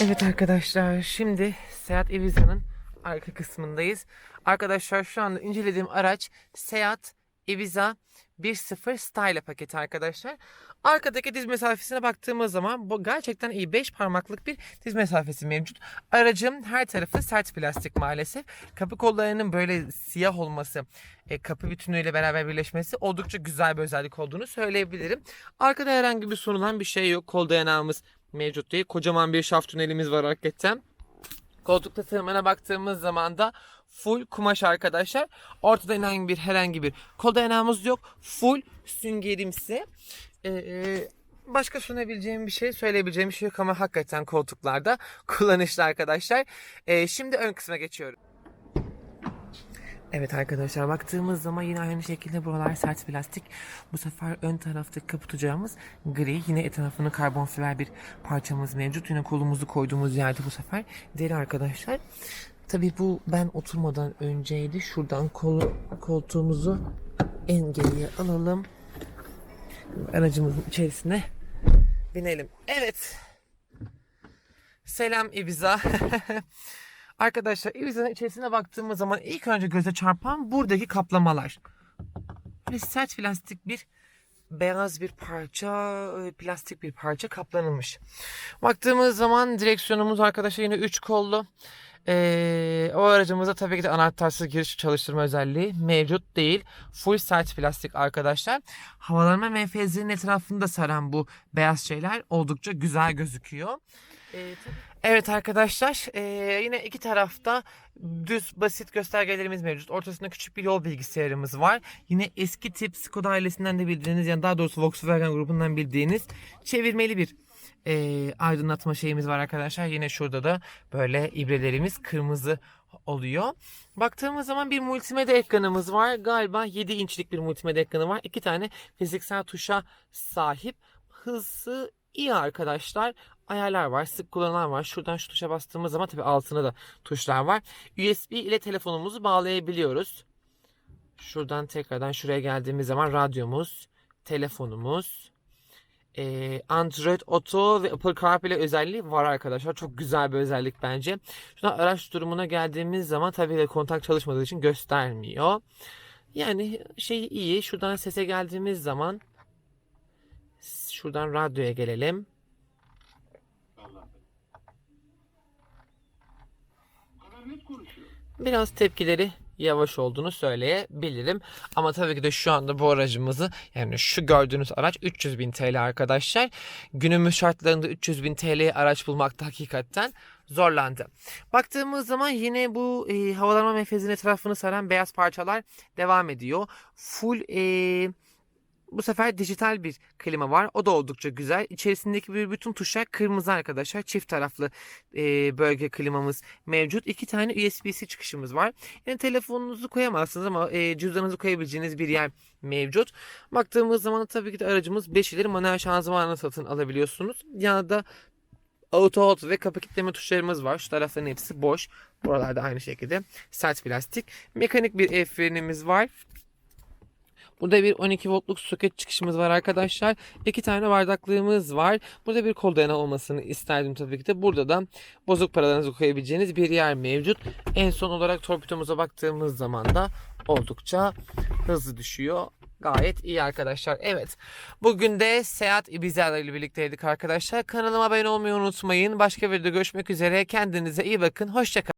Arkadaşlar şimdi Seat Ibiza'nın arka kısmındayız. Arkadaşlar şu anda incelediğim araç Seat Ibiza 1.0 Style paketi arkadaşlar. Arkadaki diz mesafesine baktığımız zaman bu gerçekten iyi 5 parmaklık bir diz mesafesi mevcut. Aracın her tarafı sert plastik maalesef. Kapı kollarının böyle siyah olması, e, kapı bütünüyle beraber birleşmesi oldukça güzel bir özellik olduğunu söyleyebilirim. Arkada herhangi bir sorulan bir şey yok. Kol dayanağımız mevcut değil. Kocaman bir şaft tünelimiz var hakikaten. Koltuk tasarımına baktığımız zaman da full kumaş arkadaşlar. Ortada herhangi bir herhangi bir kol dayanağımız yok. Full süngerimsi. Ee, e, başka sunabileceğim bir şey, söyleyebileceğim bir şey yok ama hakikaten koltuklarda kullanışlı arkadaşlar. Ee, şimdi ön kısma geçiyorum. Evet arkadaşlar baktığımız zaman yine aynı şekilde buralar sert plastik. Bu sefer ön taraftaki kapatacağımız gri. Yine etrafını karbon fiber bir parçamız mevcut. Yine kolumuzu koyduğumuz yerde bu sefer deri arkadaşlar. Tabii bu ben oturmadan önceydi. Şuradan kol, koltuğumuzu en geriye alalım. Aracımızın içerisine binelim. Evet. Selam Ibiza. Arkadaşlar Ibiza'nın içerisine baktığımız zaman ilk önce göze çarpan buradaki kaplamalar. Böyle sert plastik bir beyaz bir parça, e, plastik bir parça kaplanılmış. Baktığımız zaman direksiyonumuz arkadaşlar yine 3 kollu. Ee, o aracımızda tabii ki de anahtarsız giriş çalıştırma özelliği mevcut değil. Full sert plastik arkadaşlar. Havalanma menfezlerinin etrafında saran bu beyaz şeyler oldukça güzel gözüküyor. Ee, Evet arkadaşlar ee, yine iki tarafta düz basit göstergelerimiz mevcut. Ortasında küçük bir yol bilgisayarımız var. Yine eski tip Skoda ailesinden de bildiğiniz yani daha doğrusu Volkswagen grubundan bildiğiniz çevirmeli bir ee, aydınlatma şeyimiz var arkadaşlar. Yine şurada da böyle ibrelerimiz kırmızı oluyor. Baktığımız zaman bir multimedya ekranımız var. Galiba 7 inçlik bir multimedya ekranı var. İki tane fiziksel tuşa sahip. Hızı iyi arkadaşlar. Ayarlar var. Sık kullanılan var. Şuradan şu tuşa bastığımız zaman tabii altına da tuşlar var. USB ile telefonumuzu bağlayabiliyoruz. Şuradan tekrardan şuraya geldiğimiz zaman radyomuz, telefonumuz, ee, Android Auto ve Apple CarPlay özelliği var arkadaşlar. Çok güzel bir özellik bence. Şuradan araç durumuna geldiğimiz zaman tabii de kontak çalışmadığı için göstermiyor. Yani şey iyi. Şuradan sese geldiğimiz zaman şuradan radyoya gelelim. Biraz tepkileri yavaş olduğunu söyleyebilirim. Ama tabii ki de şu anda bu aracımızı yani şu gördüğünüz araç 300 bin TL arkadaşlar. Günümüz şartlarında 300 bin TL'ye araç bulmakta hakikaten zorlandı. Baktığımız zaman yine bu e, havalanma menfezinin etrafını saran beyaz parçalar devam ediyor. Full e, bu sefer dijital bir klima var. O da oldukça güzel. İçerisindeki bir bütün tuşlar kırmızı arkadaşlar. Çift taraflı e, bölge klimamız mevcut. İki tane USB-C çıkışımız var. Yani telefonunuzu koyamazsınız ama e, cüzdanınızı koyabileceğiniz bir yer mevcut. Baktığımız zaman tabii ki de aracımız 5 ileri manuel şanzımanla satın alabiliyorsunuz. Ya da auto hold ve kapı kilitleme tuşlarımız var. Şu tarafların hepsi boş. Buralarda aynı şekilde sert plastik. Mekanik bir el frenimiz var. Burada bir 12 voltluk soket çıkışımız var arkadaşlar. İki tane bardaklığımız var. Burada bir kol dayanağı olmasını isterdim tabii ki de. Burada da bozuk paralarınızı koyabileceğiniz bir yer mevcut. En son olarak torpidomuza baktığımız zaman da oldukça hızlı düşüyor. Gayet iyi arkadaşlar. Evet. Bugün de Seat Ibiza ile birlikteydik arkadaşlar. Kanalıma abone olmayı unutmayın. Başka videoda görüşmek üzere. Kendinize iyi bakın. Hoşçakalın.